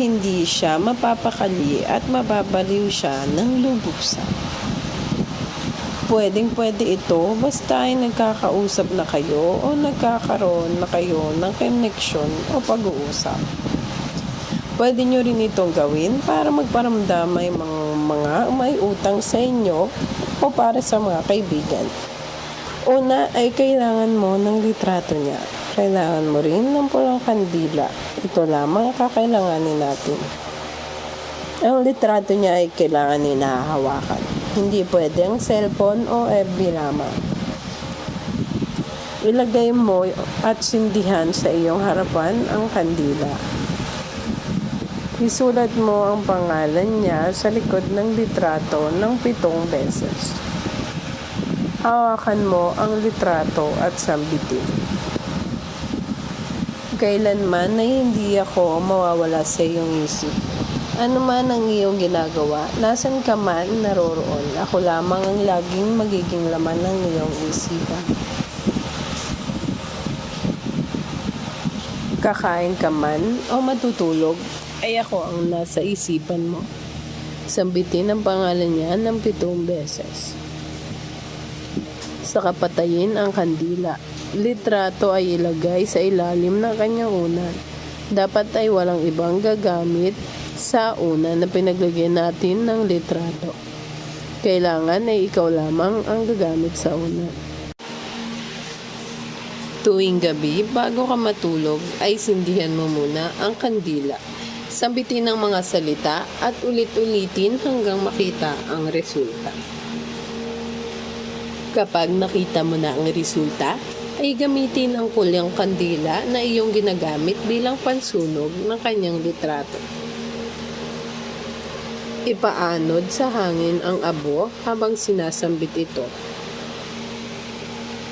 hindi siya mapapakali at mababaliw siya ng lubusan. Pwedeng pwede ito basta ay nagkakausap na kayo o nagkakaroon na kayo ng connection o pag-uusap. Pwede nyo rin itong gawin para magparamdam may mga, mga may utang sa inyo o para sa mga kaibigan. Una ay kailangan mo ng litrato niya. Kailangan mo rin ng pulang kandila. Ito lamang ang kakailanganin natin. Ang litrato niya ay kailangan hinahawakan. Hindi pwede ang cellphone o FB lamang. Ilagay mo at sindihan sa iyong harapan ang kandila. Isulat mo ang pangalan niya sa likod ng litrato ng pitong beses. Hawakan mo ang litrato at sambitin. Kailanman na hindi ako mawawala sa iyong isip. Ano man ang iyong ginagawa, nasan ka man naroroon, ako lamang ang laging magiging laman ng iyong isipan. Kakain ka man o matutulog, ay ako ang nasa isipan mo. Sambitin ang pangalan niya ng pitong beses. Sa kapatayin ang kandila. Litrato ay ilagay sa ilalim ng kanyang unan. Dapat ay walang ibang gagamit sa unan na pinaglagyan natin ng litrato. Kailangan ay ikaw lamang ang gagamit sa unan. Tuwing gabi, bago ka matulog, ay sindihan mo muna ang kandila. Sambitin ang mga salita at ulit-ulitin hanggang makita ang resulta. Kapag nakita mo na ang resulta, ay gamitin ang kulyang kandila na iyong ginagamit bilang pansunog ng kanyang litrato. Ipaanod sa hangin ang abo habang sinasambit ito.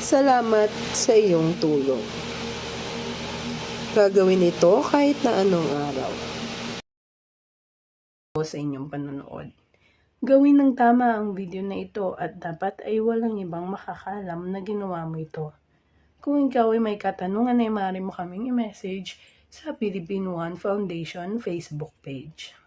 Salamat sa iyong tulong. Gagawin ito kahit na anong araw. sa inyong panonood. Gawin ng tama ang video na ito at dapat ay walang ibang makakalam na ginawa mo ito. Kung ikaw ay may katanungan ay maaari mo kaming i-message sa Philippine One Foundation Facebook page.